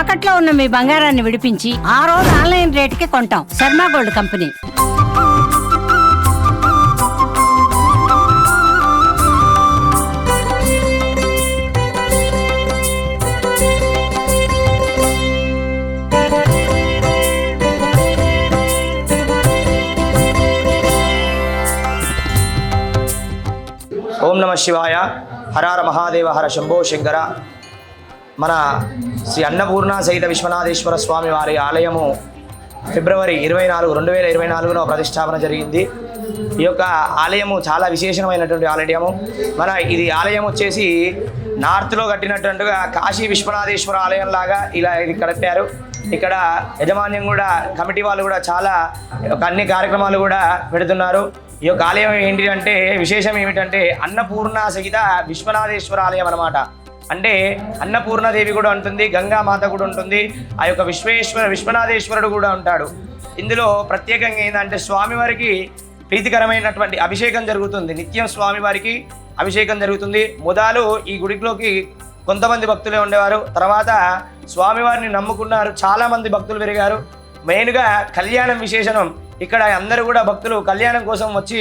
తాకట్లో ఉన్న మీ బంగారాన్ని విడిపించి ఆ రోజు ఆన్లైన్ రేటుకి కొంటాం. Sharma gold company. ఓం నమ శివాయ. హరార మహాదేవ హర శంభో శంకర. మన శ్రీ అన్నపూర్ణ సహిత విశ్వనాథేశ్వర స్వామి వారి ఆలయము ఫిబ్రవరి ఇరవై నాలుగు రెండు వేల ఇరవై నాలుగులో ప్రతిష్టాపన జరిగింది. ఈ యొక్క ఆలయము చాలా విశేషమైనటువంటి ఆలయము. మన ఇది ఆలయం వచ్చేసి నార్త్లో కట్టినట్టుగా కాశీ విశ్వనాథేశ్వర ఆలయం లాగా ఇలా ఇది కట్టారు. ఇక్కడ యజమాన్యం కూడా కమిటీ వాళ్ళు కూడా చాలా ఒక అన్ని కార్యక్రమాలు కూడా పెడుతున్నారు. ఈ యొక్క ఆలయం ఏంటి అంటే విశేషం ఏమిటంటే అన్నపూర్ణ సహిత విశ్వనాథేశ్వర ఆలయం అన్నమాట. అంటే అన్నపూర్ణదేవి కూడా ఉంటుంది గంగామాత కూడా ఉంటుంది ఆ యొక్క విశ్వేశ్వర విశ్వనాథేశ్వరుడు కూడా ఉంటాడు. ఇందులో ప్రత్యేకంగా ఏంటంటే స్వామివారికి ప్రీతికరమైనటువంటి అభిషేకం జరుగుతుంది. నిత్యం స్వామివారికి అభిషేకం జరుగుతుంది. మొదలు ఈ గుడిలోకి కొంతమంది భక్తులే ఉండేవారు. తర్వాత స్వామివారిని నమ్ముకున్నారు. చాలామంది భక్తులు పెరిగారు. మెయిన్గా కళ్యాణం విశేషణం. ఇక్కడ అందరూ కూడా భక్తులు కళ్యాణం కోసం వచ్చి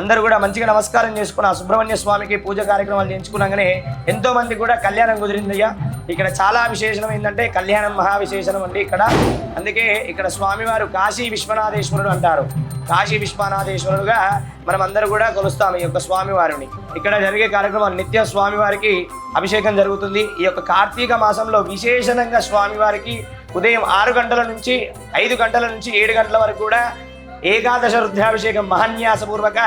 అందరూ కూడా మంచిగా నమస్కారం చేసుకున్న సుబ్రహ్మణ్య స్వామికి పూజ కార్యక్రమాలు చేయించుకున్నాగానే ఎంతో మంది కూడా కళ్యాణం కుదిరిందయ్యా. ఇక్కడ చాలా విశేషం ఏంటంటే కళ్యాణం మహావిశేషం అండి ఇక్కడ. అందుకే ఇక్కడ స్వామివారు కాశీ విశ్వనాథేశ్వరుడు అంటారు. కాశీ విశ్వనాథేశ్వరుడుగా మనం అందరూ కూడా కొలుస్తాము ఈ యొక్క స్వామివారిని. ఇక్కడ జరిగే కార్యక్రమం నిత్య స్వామివారికి అభిషేకం జరుగుతుంది. ఈ యొక్క కార్తీక మాసంలో విశేషంగా స్వామివారికి ఉదయం ఆరు గంటల నుంచి ఐదు గంటల నుంచి ఏడు గంటల వరకు కూడా ఏకాదశ రుద్రాభిషేకం మహాన్యాసపూర్వక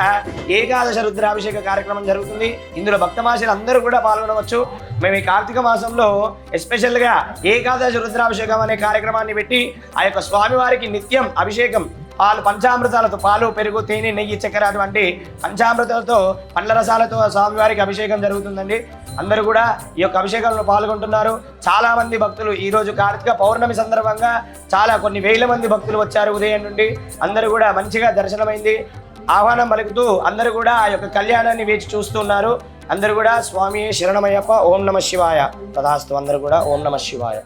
ఏకాదశ రుద్రాభిషేక కార్యక్రమం జరుగుతుంది. ఇందులో భక్తమాసులు అందరూ కూడా పాల్గొనవచ్చు. మేము ఈ కార్తీక మాసంలో ఎస్పెషల్గా ఏకాదశ రుద్రాభిషేకం అనే కార్యక్రమాన్ని పెట్టి ఆ యొక్క స్వామివారికి నిత్యం అభిషేకం పాలు పంచామృతాలతో పాలు పెరుగు తేనె నెయ్యి చక్కెర అటువంటి పంచామృతాలతో పండ్ల రసాలతో స్వామివారికి అభిషేకం జరుగుతుందండి. అందరూ కూడా ఈ యొక్క అభిషేకంలో పాల్గొంటున్నారు. చాలా మంది భక్తులు ఈరోజు కార్తీక పౌర్ణమి సందర్భంగా చాలా కొన్ని వేల మంది భక్తులు వచ్చారు ఉదయం నుండి. అందరూ కూడా మంచిగా దర్శనమైంది. ఆహ్వానం పలుకుతూ అందరూ కూడా ఆ యొక్క కళ్యాణాన్ని వేచి చూస్తున్నారు. అందరూ కూడా స్వామి శరణమయ్యప్ప ఓం నమ శివాయ. తదాస్తు అందరూ కూడా ఓం నమ శివాయ.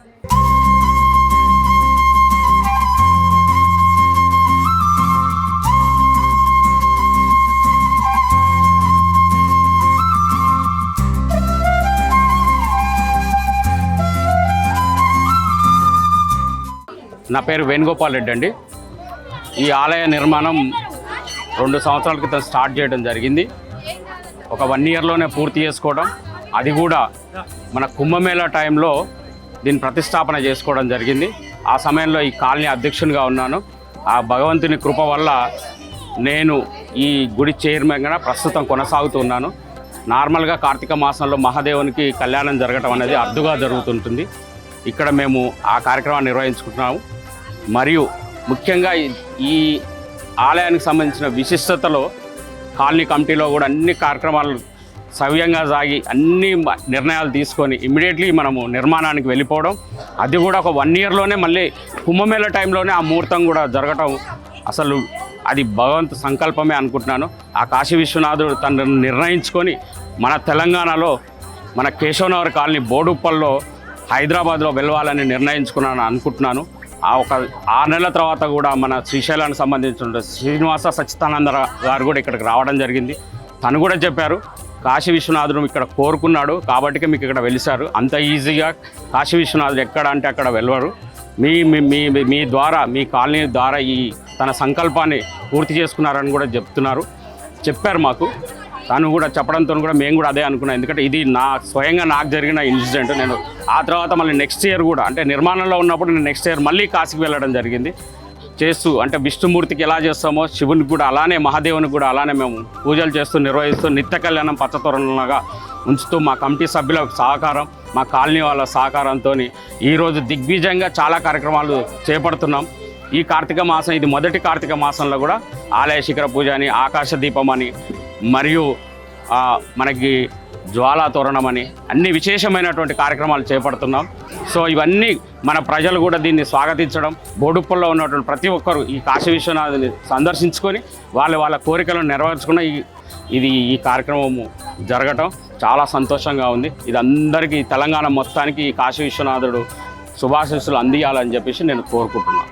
నా పేరు వేణుగోపాల్ రెడ్డి అండి. ఈ ఆలయ నిర్మాణం రెండు సంవత్సరాల క్రితం స్టార్ట్ చేయడం జరిగింది. ఒక వన్ ఇయర్లోనే పూర్తి చేసుకోవడం. అది కూడా మన కుంభమేళా టైంలో దీన్ని ప్రతిష్టాపన చేసుకోవడం జరిగింది. ఆ సమయంలో ఈ కాలనీ అధ్యక్షునిగా ఉన్నాను. ఆ భగవంతుని కృప వల్ల నేను ఈ గుడి చైర్మన్గా ప్రస్తుతం కొనసాగుతున్నాను నార్మల్గా కార్తీక మాసంలో మహాదేవునికి కళ్యాణం జరగటం అనేది అరుదుగా జరుగుతుంటుంది. ఇక్కడ మేము ఆ కార్యక్రమాన్ని నిర్వహించుకుంటున్నాము. మరియు ముఖ్యంగా ఈ- ఆలయానికి సంబంధించిన విశిష్టతలో కాలనీ కమిటీలో కూడా అన్ని కార్యక్రమాలు సవ్యంగా సాగి అన్ని నిర్ణయాలు తీసుకొని ఇమీడియట్లీ మనము నిర్మాణానికి వెళ్ళిపోవడం. అది కూడా ఒక వన్ ఇయర్లోనే మళ్ళీ కుంభమేళ టైంలోనే ఆ ముహూర్తం కూడా జరగటం అసలు అది భగవంతు సంకల్పమే అనుకుంటున్నాను. ఆ కాశీ విశ్వనాథుడు తను నిర్ణయించుకొని మన తెలంగాణలో మన కేశవనగర్ కాలనీ బోడుప్పల్లో హైదరాబాద్లో వెళ్ళాలని నిర్ణయించుకున్నాను అనుకుంటున్నాను. ఒక ఆరు నెలల తర్వాత కూడా మన శ్రీశైలానికి సంబంధించిన శ్రీనివాస సచ్చిదానంద గారు కూడా ఇక్కడికి రావడం జరిగింది. తను కూడా చెప్పారు కాశీ విశ్వనాథుడు ఇక్కడ కోరుకున్నాడు కాబట్టి మీకు ఇక్కడ వెలిసారు. అంత ఈజీగా కాశీ విశ్వనాథుడు ఎక్కడ అంటే అక్కడ వెళ్ళరు మీ- మీ మీ ద్వారా మీ కాలనీ ద్వారా ఈ తన సంకల్పాన్ని పూర్తి చేసుకున్నారని కూడా చెప్తున్నారు. చెప్పారు మాకు. తను కూడా చెప్పడంతో కూడా మేము కూడా అదే అనుకున్నాం. ఎందుకంటే ఇది నా స్వయంగా నాకు జరిగిన ఇన్సిడెంట్. నేను ఆ తర్వాత మళ్ళీ నెక్స్ట్ ఇయర్ కూడా అంటే నిర్మాణంలో ఉన్నప్పుడు నేను నెక్స్ట్ ఇయర్ మళ్ళీ కాశీకి వెళ్ళడం జరిగింది. చేస్తూ అంటే విష్ణుమూర్తికి ఎలా చేస్తామో శివునికి కూడా అలానే మహాదేవునికి కూడా అలానే మేము పూజలు చేస్తూ నిర్వహిస్తూ నిత్య కళ్యాణం పచ్చతోరణలాగా ఉంచుతూ మా కమిటీ సభ్యుల సహకారం మా కాలనీ వాళ్ళ సహకారంతో ఈరోజు దిగ్విజయంగా చాలా కార్యక్రమాలు చేపడుతున్నాం. ఈ కార్తీక మాసం ఇది మొదటి కార్తీక మాసంలో కూడా ఆలయ శిఖర పూజ అని ఆకాశ దీపం అని మరియు మనకి జ్వాలా తోరణం అని అన్ని విశేషమైనటువంటి కార్యక్రమాలు చేపడుతున్నాం. సో ఇవన్నీ మన ప్రజలు కూడా దీన్ని స్వాగతించడం బోడుప్పల్లో ఉన్నటువంటి ప్రతి ఒక్కరు ఈ కాశీ విశ్వనాథుని సందర్శించుకొని వాళ్ళ వాళ్ళ కోరికలను నెరవేర్చుకున్న ఈ ఇది ఈ కార్యక్రమము జరగటం చాలా సంతోషంగా ఉంది. ఇది అందరికీ తెలంగాణ మొత్తానికి ఈ కాశీ విశ్వనాథుడు శుభాశీస్సులు అందియాలని చెప్పేసి నేను కోరుకుంటున్నాను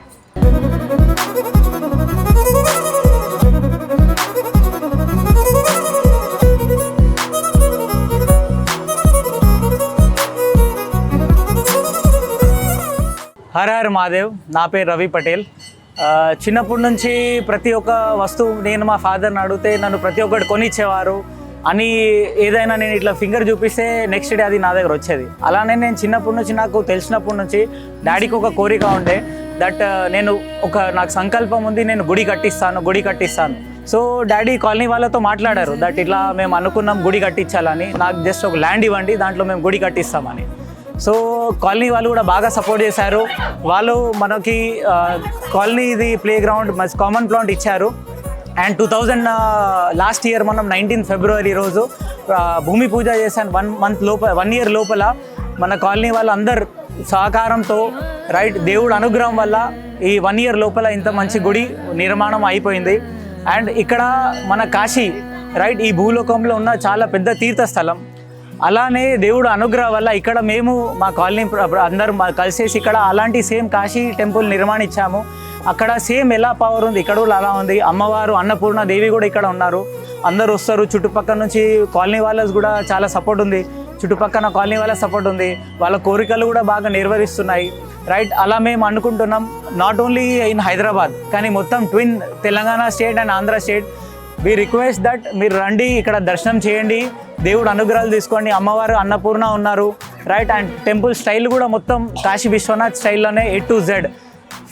హర్ హర్ మాదేవ్ నా పేరు రవి పటేల్. చిన్నప్పటి నుంచి ప్రతి ఒక్క వస్తువు నేను మా ఫాదర్ని అడిగితే నన్ను ప్రతి ఒక్కటి కొనిచ్చేవారు. అని ఏదైనా నేను ఇట్లా ఫింగర్ చూపిస్తే నెక్స్ట్ డే అది నా దగ్గర వచ్చేది. అలానే నేను చిన్నప్పటి నుంచి నాకు తెలిసినప్పటి నుంచి డాడీకి ఒక కోరిక ఉండే. దట్ నేను ఒక నాకు సంకల్పం ఉంది నేను గుడి కట్టిస్తాను గుడి కట్టిస్తాను. సో డాడీ కాలనీ వాళ్ళతో మాట్లాడారు. దట్ ఇట్లా మేము అనుకున్నాం గుడి కట్టించాలని. నాకు జస్ట్ ఒక ల్యాండ్ ఇవ్వండి దాంట్లో మేము గుడి కట్టిస్తామని. సో కాలనీ వాళ్ళు కూడా బాగా సపోర్ట్ చేశారు. వాళ్ళు మనకి కాలనీది కాలనీ ఇది ప్లే గ్రౌండ్ కామన్ ప్లాంట్ ఇచ్చారు and two thousand last year మనం నైన్టీన్ ఫిబ్రవరి రోజు భూమి పూజ చేశాను వన్ మంత్ లోపల వన్ ఇయర్ లోపల మన కాలనీ వాళ్ళందరు సహకారంతో రైట్ దేవుడు అనుగ్రహం వల్ల ఈ వన్ ఇయర్ లోపల ఇంత మంచి గుడి నిర్మాణం అయిపోయింది. అండ్ ఇక్కడ మన కాశీ రైట్ ఈ భూలోకంలో ఉన్న చాలా పెద్ద తీర్థస్థలం. అలానే దేవుడు అనుగ్రహం వల్ల ఇక్కడ మేము మా కాలనీ అందరూ మా కలిసేసి ఇక్కడ అలాంటి సేమ్ కాశీ టెంపుల్ నిర్మాణించాము అక్కడ సేమ్ ఎలా పవర్ ఉంది? ఇక్కడ కూడా అలా ఉంది. అమ్మవారు అన్నపూర్ణ దేవి కూడా ఇక్కడ ఉన్నారు. అందరూ వస్తారు. చుట్టుపక్కల నుంచి కాలనీ వాళ్ళకి కూడా చాలా సపోర్ట్ ఉంది. చుట్టుపక్కల కాలనీ వాళ్ళ సపోర్ట్ ఉంది. వాళ్ళ కోరికలు కూడా బాగా నిర్వహిస్తున్నాయి రైట్ అలా మేము అనుకుంటున్నాం. నాట్ ఓన్లీ ఇన్ హైదరాబాద్ కానీ మొత్తం twin Telangana state and Andhra state we request that మీరు రండి ఇక్కడ దర్శనం చేయండి. దేవుడు అనుగ్రహాలు తీసుకోండి. అమ్మవారు అన్నపూర్ణ ఉన్నారు రైట్ అండ్ టెంపుల్ స్టైల్ కూడా మొత్తం Kashi Vishwanath స్టైల్లోనే A to Z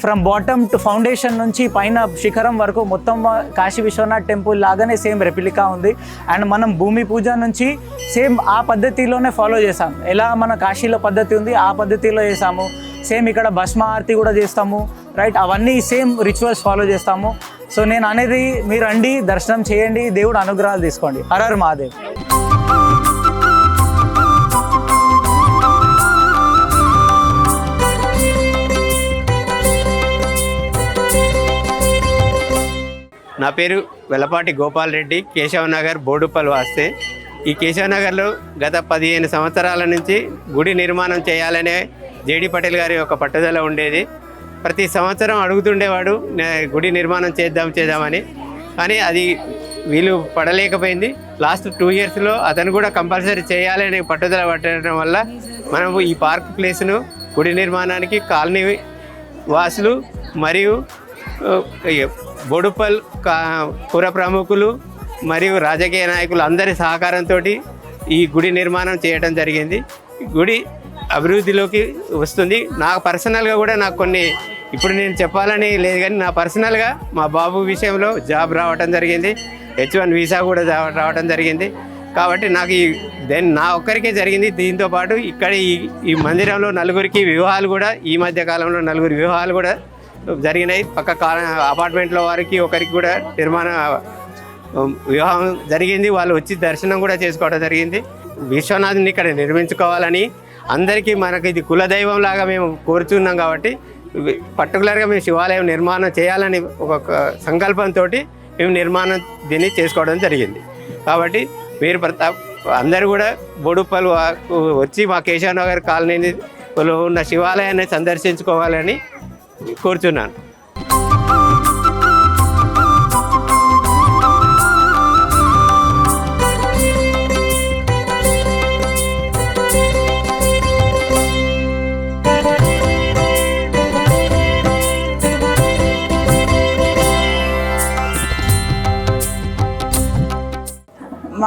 from bottom to foundation నుంచి పైన శిఖరం వరకు మొత్తం కాశీ విశ్వనాథ్ టెంపుల్ లాగానే సేమ్ రెప్లికా ఉంది. అండ్ మనం భూమి పూజ నుంచి సేమ్ ఆ పద్ధతిలోనే ఫాలో చేసాం ఎలా మన కాశీలో పద్ధతి ఉంది ఆ పద్ధతిలో చేసాము సేమ్ ఇక్కడ భస్మ ఆరతి కూడా చేస్తాము రైట్ అవన్నీ సేమ్ రిచువల్స్ ఫాలో చేస్తాము. సో నేను అనేది మీరు అండి దర్శనం చేయండి దేవుడు అనుగ్రహాలు తీసుకోండి. హరర్ మహాదేవ్. నా పేరు వెలపాటి గోపాల్ రెడ్డి కేశవ్ నగర్ బోడుపల్ వాస్తే. ఈ కేశవ్ నగర్లో గత పదిహేను సంవత్సరాల నుంచి గుడి నిర్మాణం చేయాలనే జేడి పటేల్ గారి యొక్క పట్టుదల ఉండేది. ప్రతి సంవత్సరం అడుగుతుండేవాడు గుడి నిర్మాణం చేద్దాం చేద్దామని. కానీ అది వీలు పడలేకపోయింది. లాస్ట్ టూ ఇయర్స్లో అతను కూడా కంపల్సరీ చేయాలని పట్టుదల పట్టడం వల్ల మనము ఈ పార్క్ ప్లేస్ను గుడి నిర్మాణానికి కాలనీ వాసులు మరియు బొడుపల్ కా పుర ప్రముఖులు మరియు రాజకీయ నాయకులు అందరి సహకారంతో ఈ గుడి నిర్మాణం చేయడం జరిగింది. గుడి అభివృద్ధిలోకి వస్తుంది. నాకు పర్సనల్గా కూడా నాకు కొన్ని ఇప్పుడు నేను చెప్పాలని లేదు కానీ నా పర్సనల్గా మా బాబు విషయంలో జాబ్ రావటం జరిగింది. హెచ్ వన్ వీసా కూడా రావటం జరిగింది. కాబట్టి నాకు ఈ దెన్ నా ఒక్కరికే జరిగింది. దీంతో పాటు ఇక్కడ ఈ ఈ మందిరంలో నలుగురికి వివాహాలు కూడా ఈ మధ్య కాలంలో నలుగురి వివాహాలు కూడా జరిగినాయి. పక్క కాల అపార్ట్మెంట్లో వారికి ఒకరికి కూడా నిర్మాణ వివాహం జరిగింది. వాళ్ళు వచ్చి దర్శనం కూడా చేసుకోవడం జరిగింది. విశ్వనాథుని ఇక్కడ నిర్మించుకోవాలని అందరికీ మనకి ఇది కులదైవంలాగా మేము కోరుచున్నాం కాబట్టి పర్టికులర్గా మేము శివాలయం నిర్మాణం చేయాలని ఒక సంకల్పంతో మేము నిర్మాణం దీన్ని చేసుకోవడం జరిగింది. కాబట్టి మీరు ప్రతాప్ అందరూ కూడా బొడుపలు వచ్చి మా కేశవనగర్ కాలనీని కాలనీలో ఉన్న శివాలయాన్ని సందర్శించుకోవాలని కోరుచున్నాను.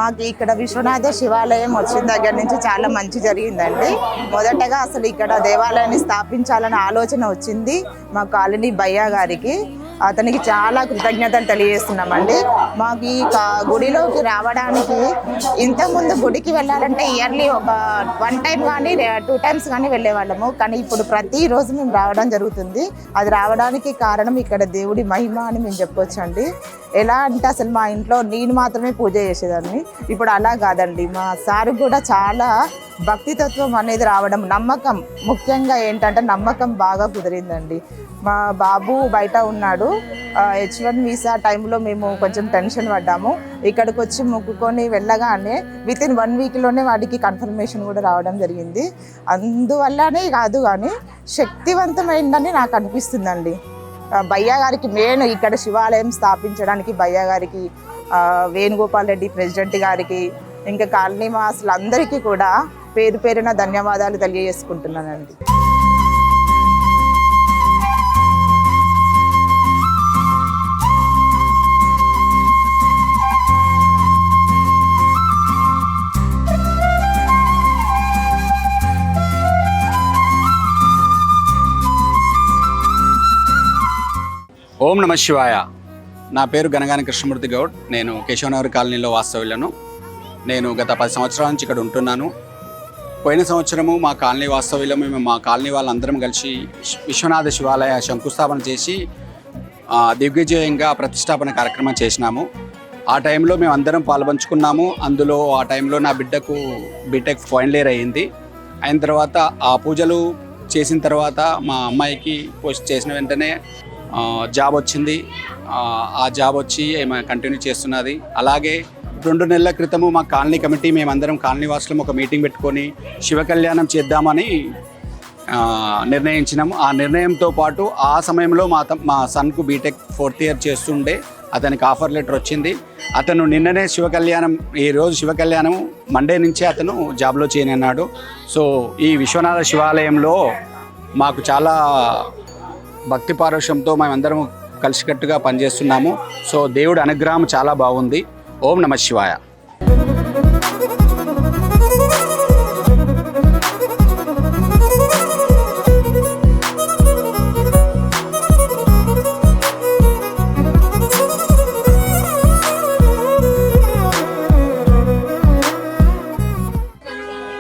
మాకు ఇక్కడ విశ్వనాథ శివాలయం వచ్చిన దగ్గర నుంచి చాలా మంచి జరిగిందండి. మొదటగా అసలు ఇక్కడ దేవాలయాన్ని స్థాపించాలనే ఆలోచన వచ్చింది మా కాలనీ భయ్యా గారికి. అతనికి చాలా కృతజ్ఞతలు తెలియజేస్తున్నామండి. మాకు ఈ గుడిలోకి రావడానికి ఇంతకుముందు గుడికి వెళ్ళాలంటే ఇయర్లీ ఒక వన్ టైం కానీ టూ టైమ్స్ కానీ వెళ్ళేవాళ్ళము. కానీ ఇప్పుడు ప్రతిరోజు మేము రావడం జరుగుతుంది. అది రావడానికి కారణం ఇక్కడ దేవుడి మహిమ అని మేము చెప్పొచ్చండి. ఎలా అంటే అసలు మా ఇంట్లో నేను మాత్రమే పూజ చేసేదాన్ని. ఇప్పుడు అలా కాదండి. మా సారు కూడా చాలా భక్తితత్వం అనేది రావడం నమ్మకం. ముఖ్యంగా ఏంటంటే నమ్మకం బాగా కుదిరిందండి. మా బాబు బయట ఉన్నాడు. హెచ్ వన్ వీసా టైంలో మేము కొంచెం టెన్షన్ పడ్డాము. ఇక్కడికి వచ్చి మొక్కుకొని వెళ్ళగానే విత్ ఇన్ వన్ వీక్లోనే వాడికి కన్ఫర్మేషన్ కూడా రావడం జరిగింది. అందువల్లనే కాదు కానీ శక్తివంతమైందని నాకు అనిపిస్తుందండి. ఆ, గారికి మెయిన్ ఇక్కడ శివాలయం స్థాపించడానికి భయ్యా గారికి వేణుగోపాల్ రెడ్డి ప్రెసిడెంట్ గారికి ఇంకా కాలనీ వాసులందరికీ కూడా పేరు పేరున ధన్యవాదాలు తెలియజేసుకుంటున్నానండి. ఓం నమ శివాయ. నా పేరు గనగాన కృష్ణమూర్తి గౌడ్. నేను కేశవనగర్ కాలనీలో వాస్తవ్యులను. నేను గత పది సంవత్సరాల నుంచి ఇక్కడ ఉంటున్నాను. పోయిన సంవత్సరము మా కాలనీ వాస్తవ్యులు మేము మా కాలనీ వాళ్ళందరం కలిసి విశ్వనాథ శివాలయ శంకుస్థాపన చేసి దిగ్విజయంగా ప్రతిష్టాపన కార్యక్రమం చేసినాము. ఆ టైంలో మేము అందరం పాల్పంచుకున్నాము. అందులో ఆ టైంలో నా బిడ్డకు బీటెక్ ఫైనల్ ఇయర్ అయ్యింది అయిన తర్వాత ఆ పూజలు చేసిన తర్వాత మా అమ్మాయికి పోస్ట్ చేసిన వెంటనే జాబ్ వచ్చింది. ఆ, జాబ్ వచ్చి ఏమ కంటిన్యూ చేస్తున్నది. అలాగే రెండు నెలల క్రితము మా కాలనీ కమిటీ మేమందరం కాలనీ వాసులం ఒక మీటింగ్ పెట్టుకొని శివ కళ్యాణం చేద్దామని నిర్ణయించినాము. ఆ నిర్ణయంతో పాటు ఆ సమయంలో మా మా సన్కు బీటెక్ ఫోర్త్ ఇయర్ చేస్తుండే. అతనికి ఆఫర్ లెటర్ వచ్చింది. అతను నిన్ననే శివ కళ్యాణం ఈరోజు శివ కళ్యాణం మండే నుంచే అతను జాబ్లో చేయనన్నాడు సో ఈ విశ్వనాథ శివాలయంలో మాకు చాలా భక్తి పారవశ్యంతో మేమందరం కలిసికట్టుగా పనిచేస్తున్నాము. సో దేవుడి అనుగ్రహం చాలా బాగుంది. ఓం నమ శివాయ.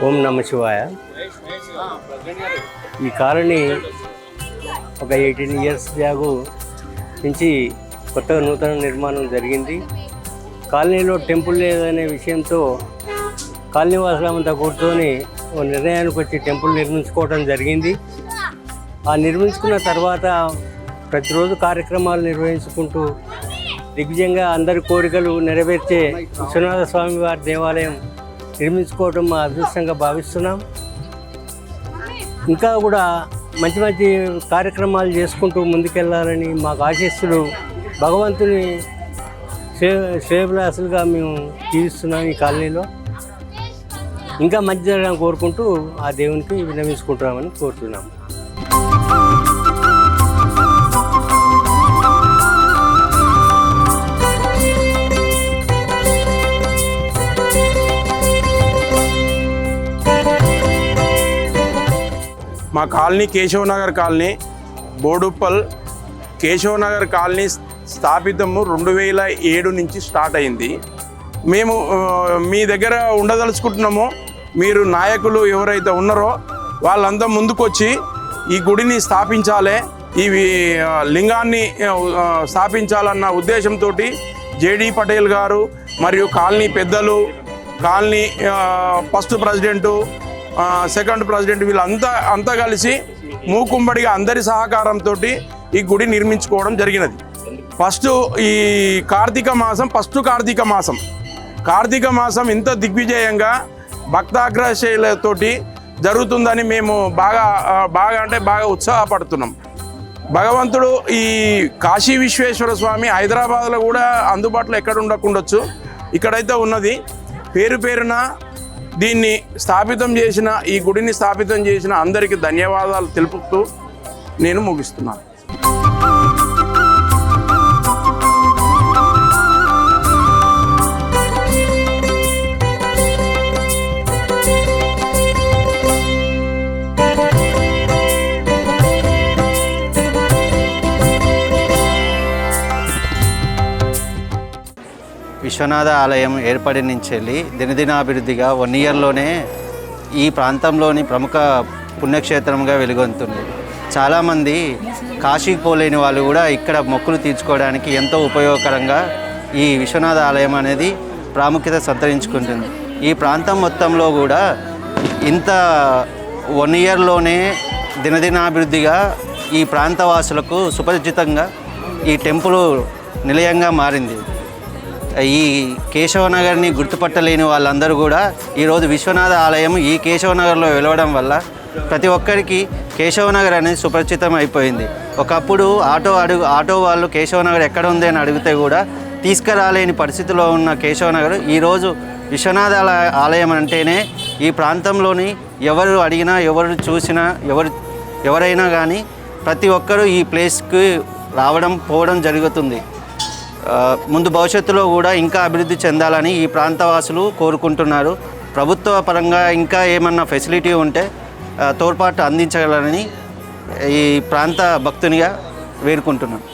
ఓం నమ శివాయ. ఈ కాలనీ ఒక ఎయిటీన్ ఇయర్స్ బ్యాగు నుంచి కొత్తగా నూతన నిర్మాణం జరిగింది. కాలనీలో టెంపుల్ లేదనే విషయంతో కాలనీవాసులమంతా కూర్చొని ఓ నిర్ణయానికి వచ్చి టెంపుల్ నిర్మించుకోవడం జరిగింది. ఆ నిర్మించుకున్న తర్వాత ప్రతిరోజు కార్యక్రమాలు నిర్వహించుకుంటూ దిగ్విజయంగా అందరి కోరికలు నెరవేర్చే విశ్వనాథ స్వామి వారి దేవాలయం నిర్మించుకోవడం మా అదృష్టంగా భావిస్తున్నాం. ఇంకా కూడా మంచి మంచి కార్యక్రమాలు చేసుకుంటూ ముందుకెళ్ళాలని మాకు ఆశిస్తులు భగవంతుని శ్రే శ్రేయభిలాసులుగా మేము జీవిస్తున్నాం ఈ కాలనీలో. ఇంకా మంచి జరగాలని కోరుకుంటూ ఆ దేవునికి విన్నవించుకుంటున్నామని కోరుతున్నాం colony Keshavanagar colony Boduppal Keshavanagar colony స్థాపితము రెండు వేల ఏడు నుంచి స్టార్ట్ అయింది. మేము మీ దగ్గర ఉండదలుచుకుంటున్నాము. మీరు నాయకులు ఎవరైతే ఉన్నారో వాళ్ళంతా ముందుకొచ్చి ఈ గుడిని స్థాపించాలి ఇవి లింగాన్ని స్థాపించాలన్న ఉద్దేశంతో జేడి పటేల్ గారు మరియు కాలనీ పెద్దలు colony first president second president వీళ్ళంతా అంతా కలిసి మూకుంబడిగా అందరి సహకారంతో ఈ గుడి నిర్మించుకోవడం జరిగినది. ఫస్ట్ ఈ కార్తీక మాసం ఫస్ట్ కార్తీక మాసం. కార్తీక మాసం ఇంత దిగ్విజయంగా భక్తాగ్రశైలతోటి జరుగుతుందని మేము బాగా బాగా అంటే బాగా ఉత్సాహపడుతున్నాం. భగవంతుడు ఈ కాశీ విశ్వేశ్వర స్వామి హైదరాబాద్లో కూడా అందుబాటులో ఎక్కడ ఉండకుండొచ్చు. ఇక్కడైతే ఉన్నది. పేరు పేరున దీన్ని స్థాపితం చేసిన ఈ గుడిని స్థాపితం చేసిన అందరికీ ధన్యవాదాలు తెలుపుతూ నేను ముగిస్తున్నాను. విశ్వనాథ ఆలయం ఏర్పడి నుంచి వెళ్ళి దినదినాభివృద్ధిగా వన్ ఇయర్లోనే ఈ ప్రాంతంలోని ప్రముఖ పుణ్యక్షేత్రంగా వెలుగొందుతుంది చాలామంది కాశీకి పోలేని వాళ్ళు కూడా ఇక్కడ మొక్కులు తీర్చుకోవడానికి ఎంతో ఉపయోగకరంగా ఈ విశ్వనాథ ఆలయం అనేది ప్రాముఖ్యత సంతరించుకుంటుంది. ఈ ప్రాంతం మొత్తంలో కూడా ఇంత వన్ ఇయర్లోనే దినదినాభివృద్ధిగా ఈ ప్రాంతవాసులకు సుపరిచితంగా ఈ టెంపుల్ నిలయంగా మారింది. ఈ కేశవనగర్ని గుర్తుపట్టలేని వాళ్ళందరూ కూడా ఈరోజు విశ్వనాథ ఆలయం ఈ కేశవనగర్లో వెలవడం వల్ల ప్రతి ఒక్కరికి కేశవనగర్ అనేది సుపరిచితం అయిపోయింది. ఒకప్పుడు ఆటో అడుగు ఆటో వాళ్ళు కేశవనగర్ ఎక్కడ ఉంది అని అడిగితే కూడా తీసుకురాలేని పరిస్థితిలో ఉన్న కేశవనగర్ ఈరోజు విశ్వనాథ ఆలయం అంటేనే ఈ ప్రాంతంలోని ఎవరు అడిగినా ఎవరు చూసినా ఎవరు ఎవరైనా కానీ ప్రతి ఒక్కరూ ఈ ప్లేస్కి రావడం పోవడం జరుగుతుంది. ముందు భవిష్యత్తులో కూడా ఇంకా అభివృద్ధి చెందాలని ఈ ప్రాంతవాసులు కోరుకుంటున్నారు. ప్రభుత్వ పరంగా ఇంకా ఏమన్నా ఫెసిలిటీ ఉంటే తోడ్పాటు అందించగలరని ఈ ప్రాంత భక్తునిగా వేడుకుంటున్నాను.